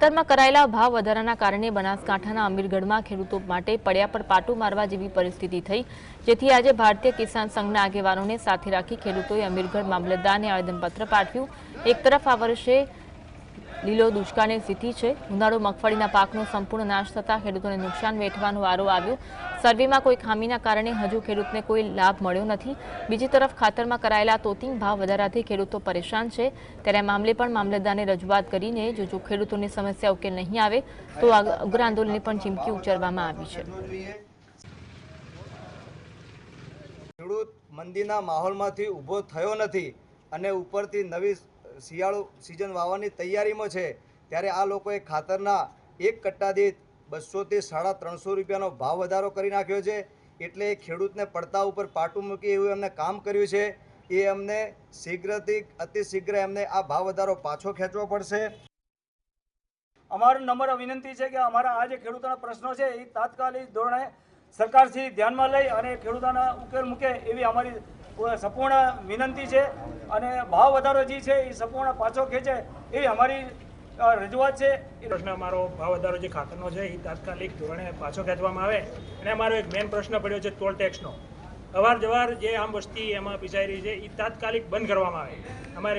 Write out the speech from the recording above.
ખાતરમાં કરાયેલા ભાવ વધારાના કારણે બનાસકાંઠાના અમીરગઢમાં ખેડૂતો માટે પડ્યા પર પાટું મારવા જેવી પરિસ્થિતિ થઈ, જેથી આજે ભારતીય કિસાન સંઘના આગેવાનોને સાથે રાખી ખેડૂતોએ અમીરગઢ મામલતદારને આવેદનપત્ર પાઠવ્યું. એક તરફ આ વર્ષે લીલો દુષ્કાળની સ્થિતિ છે. ઉનાળો મગફળીના પાકનો સંપૂર્ણ નાશ થતાં ખેડૂતોને નુકસાન વેઠવાનો વારો આવ્યો. સર્વેમાં કોઈ ખામીના કારણે હજુ ખેડૂતને કોઈ લાભ મળ્યો નથી. બીજી તરફ ખાતરમાં કરાયેલા તોતિંગ ભાવ વધારાથી ખેડૂતો પરેશાન છે. ત્યારે મામલે પણ મામલતદારને રજૂઆત કરીને જો જો ખેડૂતોની સમસ્યા ઉકેલ નહીં આવે, તો આ ઉગ્ર આંદોલનની પણ ચીમકી ઉચ્ચારવામાં આવી છે. ખેડૂત મંદીના માહોલમાંથી ઊભો થયો નથી અને ઉપરથી નવી શિયાળુ સિઝન વાવવાની તૈયારીમાં છે, ત્યારે આ લોકોએ ખાતરના એક કટ્ટા દીઠ બસોથી સાડા ત્રણસો રૂપિયાનો ભાવ વધારો કરી નાખ્યો છે. એટલે ખેડૂતને પડતા ઉપર પાટું મૂકી એવું એમને કામ કર્યું છે. એ અમને શીઘ્રથી અતિશીઘ્ર એમને આ ભાવ વધારો પાછો ખેંચવો પડશે. અમારો નમ્ર વિનંતી છે કે અમારા આ જે ખેડૂતોના પ્રશ્નો છે, એ તાત્કાલિક ધોરણે સરકારથી ધ્યાનમાં લઈ અને ખેડૂતોના ઉકેલ મૂકે એવી અમારી સંપૂર્ણ વિનંતી છે અને ભાવ વધારો જે છે એ સંપૂર્ણ પાછો ખેંચે એવી અમારી રજૂઆત છે. એ પ્રશ્ન અમારો ભાવ વધારો જે ખાતરનો છે એ તાત્કાલિક ધોરણે પાછો ખેંચવામાં આવે. અને અમારો એક મેઇન પ્રશ્ન પડ્યો છે ટોલ ટેક્સનો અવાર જવાર જે આમ વસ્તી એમાં પીસાઈ રહી છે એ તાત્કાલિક બંધ કરવામાં આવે. અમારે